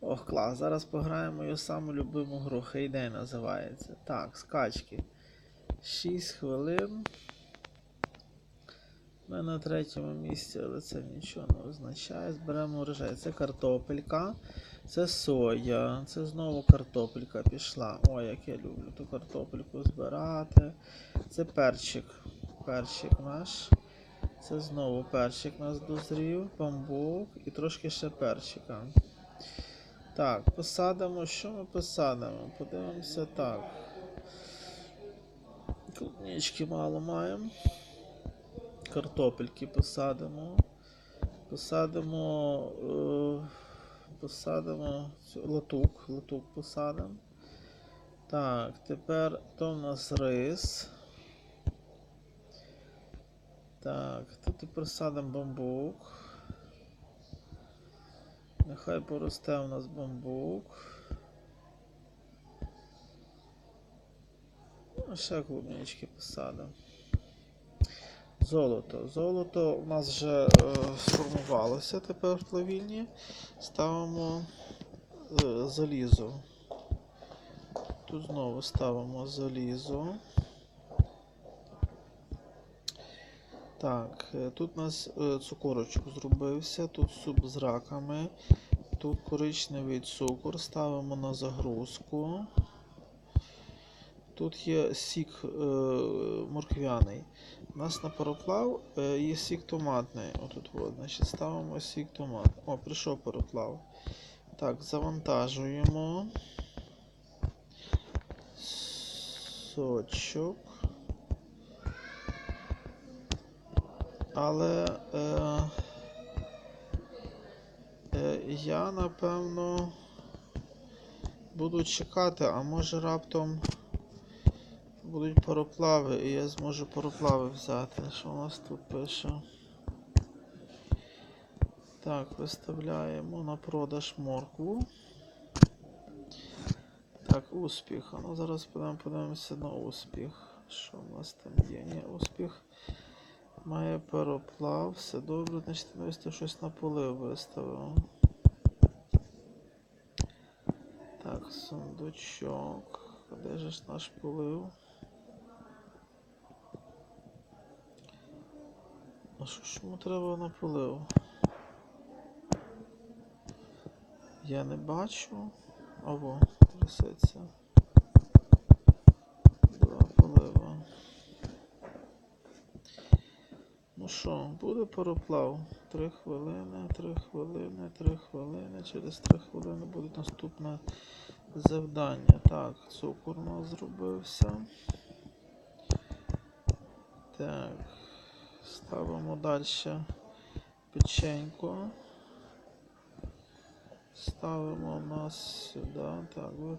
Ох, клас, зараз пограємо мою саму любиму гру. Хейдей називається. Так, скачки. 6 хвилин. Ми на третьому місці, але це нічого не означає. Зберемо урожай. Це картопелька, це соя, це знову картопелька пішла. Ой, як я люблю ту картопельку збирати. Це перчик. Перчик наш. Це знову перчик у нас дозрів, бамбук і трошки ще перчика. Так, посадимо. Що ми посадимо? Подивимося так. Клубнички мало маємо. Картопельки посадимо. Посадимо. Е, посадимо латук. Латук посадимо. Так, тепер то в нас рис. Так, тут тепер садимо бамбук. Нехай поросте у нас бамбук. Ну, ще клубнички посадимо. Золото. Золото у нас вже е, сформувалося тепер в плавільні. Ставимо е, залізо. Тут знову ставимо залізо. Так, е, тут у нас е, цукорочок зробився, тут суп з раками, тут коричневий цукор, ставимо на загрузку. Тут є сік е, морквяний. У нас на пароплав е, є сік томатний. Отут от, значить, ставимо сік томатний. О, прийшов пароплав. Так, завантажуємо. Сочок. Але е, е, я напевно буду чекати, а може раптом будуть пароплави і я зможу пароплави взяти. Що у нас тут пише? Так, виставляємо на продаж моркву. Так, успіх. А ну зараз подивимо, подивимося на успіх. Що у нас там є? Ні, успіх. Має пароплав, все добре, значить виставив щось на полив виставив. Так, сундучок. Де ж наш полив? А що ж йому треба на полив? Я не бачу. Ого, трясеться. Що, буде пароплав? Три хвилини, три хвилини, три хвилини. Через три хвилини буде наступне завдання. Так, цукор у нас зробився. Так, ставимо далі печеньку. Ставимо у нас сюди. Так, ну,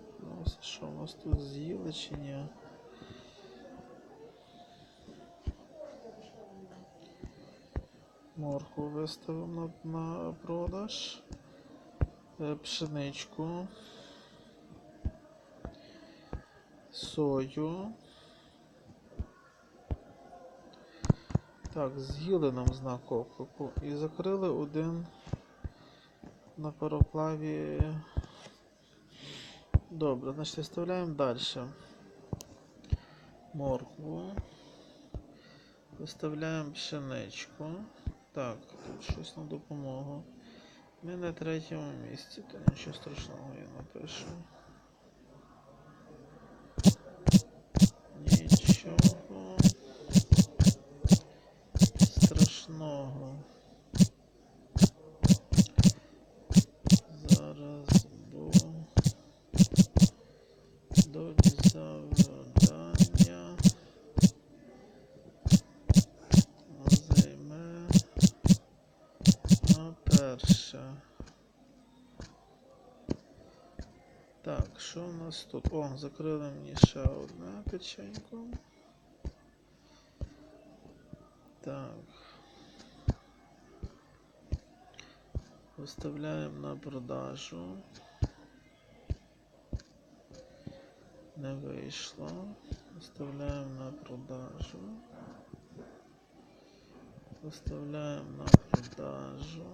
що у нас тут з'їли чи ні? Моркву виставимо на, на продаж. Е, Пшеничку. Сою. Так, з'їли нам знак оклику. І закрили один на пароплаві. Добре, значить виставляємо далі. Моркву. Виставляємо пшеничку. Так, тут щось на допомогу. Ми на третьому місці, то нічого страшного я напишу. Нічого страшного. Так, що у нас тут? О, закрили мені ще одне печенько. Так. Виставляємо на продажу. Не вийшло. Виставляємо на продажу. Виставляємо на продажу.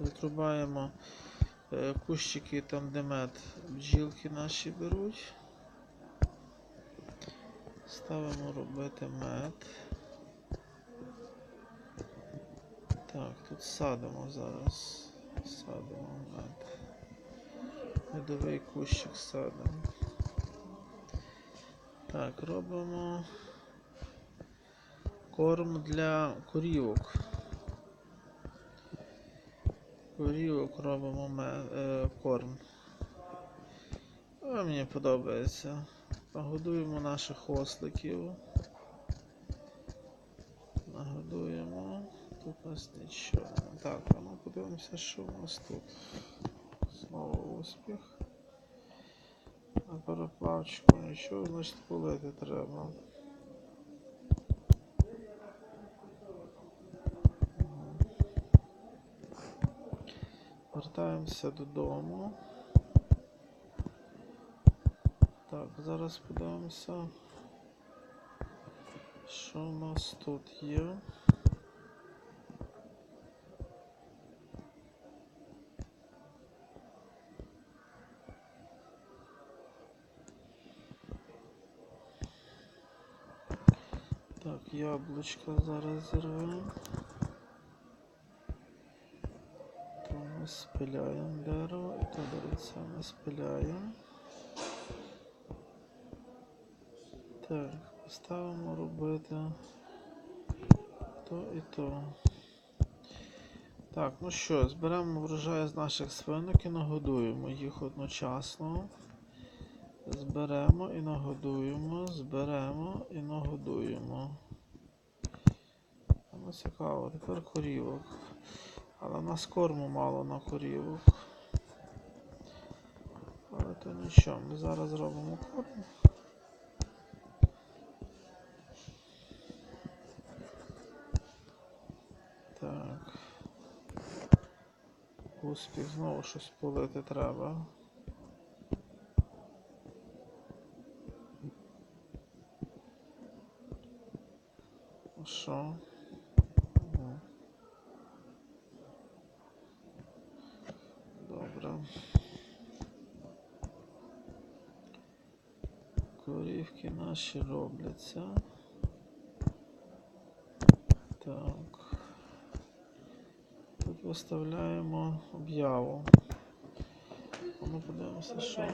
Витрубаємо е, кущики там, де мед бджілки наші беруть. Ставимо робити мед. Так, тут садимо зараз. Садимо мед. Медовий кущик садимо. Так, робимо корм для корівок. Корівок робимо е, корм. А мені подобається. Нагодуємо наших осликів. Нагодуємо. Тут нас нічого. Так, а ну подивимося, що у нас тут. Знову успіх. На переплавчику нічого, значить полити треба. Вертаємося додому. Так, зараз подивимося, що у нас тут є. Так, яблучко зараз зірвемо. То спиляємо дерево і деревця ми спиляємо. Так, поставимо робити то і то. Так, ну що, зберемо врожай з наших свинок і нагодуємо їх одночасно. Зберемо і нагодуємо, зберемо і нагодуємо. Ну, цікаво, тепер корівок. Але в нас корму мало на корівок. Але то нічого, ми зараз зробимо корм. Так. Успіх знову щось полити треба. Що? Ну. Добре. Корівки наші робляться. Так. Тут виставляємо об'яву. Ми подивимося, що.